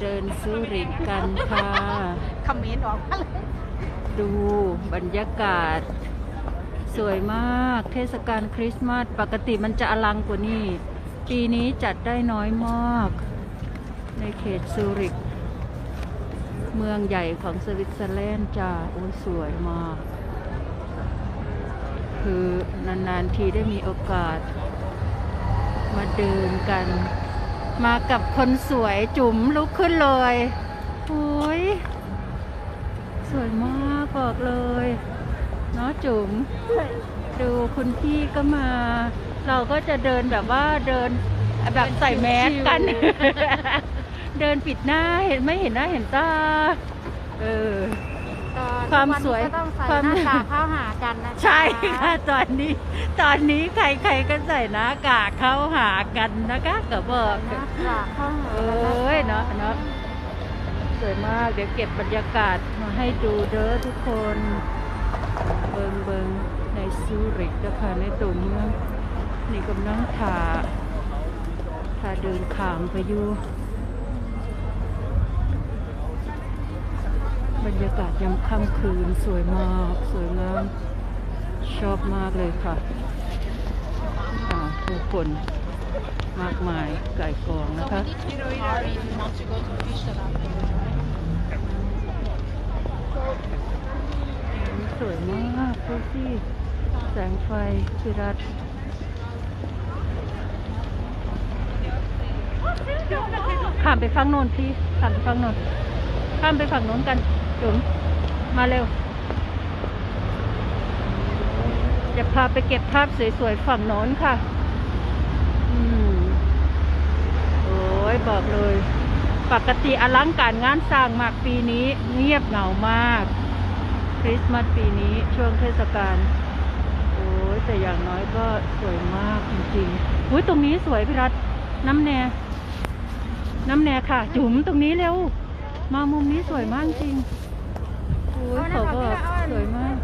เดินซูริกกันค่ะ คอมเมนต์ออกมาเลยดูบรรยากาศ สวยมากเทศกาลคริสต์มาสปกติมันจะอลังกว่านี้ ปีนี้จัดได้น้อยมาก ในเขตซูริก เมืองใหญ่ของสวิตเซอร์แลนด์จ้าโอ้ยสวยมาก คือนานๆทีได้มีโอกาส มาเดินกัน มากับคนสวยจุ๋มลุกขึ้นเลยโอ้ยสวยมากบอกเลยเนาะจุ๋มดูคุณพี่ก็มา เราก็จะเดินแบบว่าเดินแบบใส่แมสกัน เดินปิดหน้าเห็นไม่เห็นหน้าเห็นตาเออ ตอนความสวยนนี้ก็ต้องใส่ความ หน้ากากเข้าหากันนะใช่ค่ะตอนนี้ ตอนนี้ใครๆก็ใส่หน้ากากเข้าหากันนะคะก็บอกหน้ากากเข้าหาเอ้ยเนาะเนาะสวยมาก เดี๋ยวเก็บบรรยากาศมาให้ดูเด้อทุกคน เบิงเบิงในซูริกนะคะในตัวเมืองนี่กำลังถาถาเดินขามไปอยู่ บรรยากาศยามค่ำคืนสวยมาก สวยงามชอบมากเลยค่ะอ่าผู้คนมากมายไก่กองนะคะสวยมากดูสิแสงไฟพิรัตข้ามไปฝั่งโน้นพี่ข้ามไปฝั่งโน้นข้ามไปฝั่งโน้นกัน จุ๋มมาเร็ว จะพาไปเก็บภาพสวยๆฝั่งโน้นค่ะ อืมโอ้ยบอกเลย ปกติอลังการงานสร้างมากปีนี้ เงียบเหงามาก คริสต์มาสปีนี้ช่วงเทศกาลโอ้ยแต่อย่างน้อยก็สวยมากจริงๆอุ้ยตรงนี้สวยพี่รัตน้ำแน่น้ำแน่ค่ะ จุ๋มตรงนี้เร็ว มามุมนี้สวยมากจริง อ้ยเขาก็สวยมาก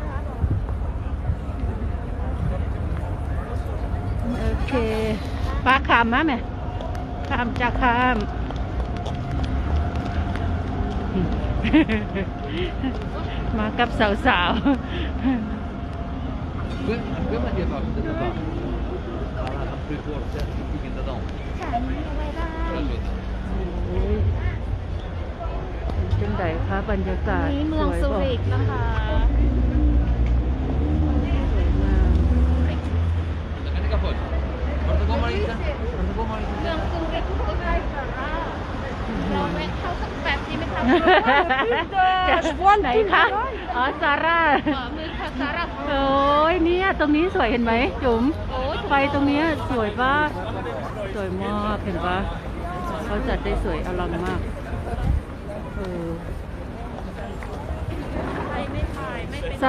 โอเคปลาขามมาไหมขามจะขามมากับสาว Gwen, gwen met je vast. Dat is waar. Ja, dat is voor het ik in de dan. ฉันเอาไว้ได้ จังไดคะบรรยากาศนี่เมืองสวยซูบ่ริกนะคะสวยงาม Dat kan ik kapot. Maar dan kom maar iets. Maar dan kom maar iets. เมืองซูริกก็ได้ค่ะเราแวะเข้าสักแบบนี้ไหมคะไหนคะอ๋อซาร่าขวามือค่ะสาระโอ้ยเนี่ยตรงนี้สวยเห็นไหมจุ๋มโอ้ยไฟตรงเนี้ยสวยปะสวยมากเห็นปะเขาจัดได้สวยอลังมากเออ ใครไม่ถ่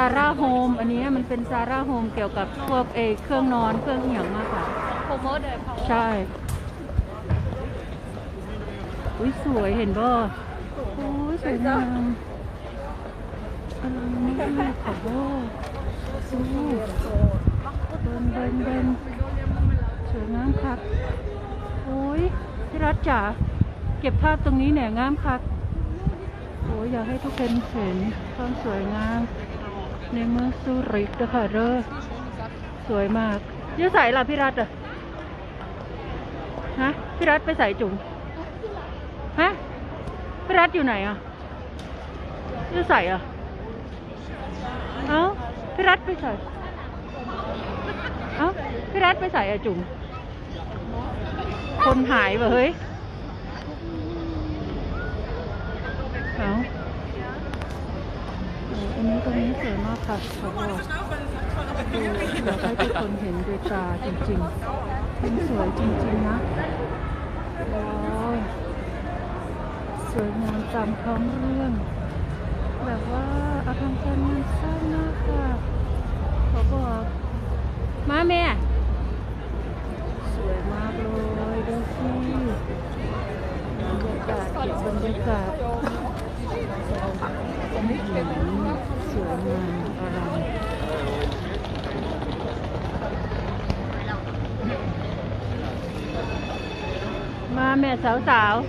ายไม่เป็นซาร่าโฮมอันเนี้ยมันเป็นซาร่าโฮมเกี่ยวกับพวกเอเครื่องนอนเครื่องอหย่างมากค่ะโปรโมทเลยเพราะว่าใช่อุ้ยสวยเห็นบ่โอ้ยสวยงามอลังมากค่ะบ่โอ้เบินเบินเบินสวยงามคักโอ้ยพี่รัตจ๋าเก็บภาพตรงนี้แหน่งามคักโอ้ยอยากให้ทุกคนเห็นความสวยงาม ในเมืองซูริกนะคะเด้อสวยมากยอะใส่ล่ะพี่รัตอะฮะพี่รัตไปใส่จุ๋มฮะพี่รัตอยู่ไหนอะยอะใส่อะเอ้าพี่รัตไปใส่เอ้าพี่รัตไปใส่อะจุ๋มคนหายไปเฮ้ยเอ้าโอ้อั นี้ตรงนี้สวยมากค่ะขอบอกดูอยากให้ทุกคนเห็นด้วยตาจริงๆมันสวยจริงๆนะโอ้ยสวยงามตามท้องเรื่อง แบบว่าอาคารการงานสร้างมากค่ะขอบอกมาแม่ สวยมากเลยดูสิบรรยากาศเก็บบรรยากาศ อืม สวยง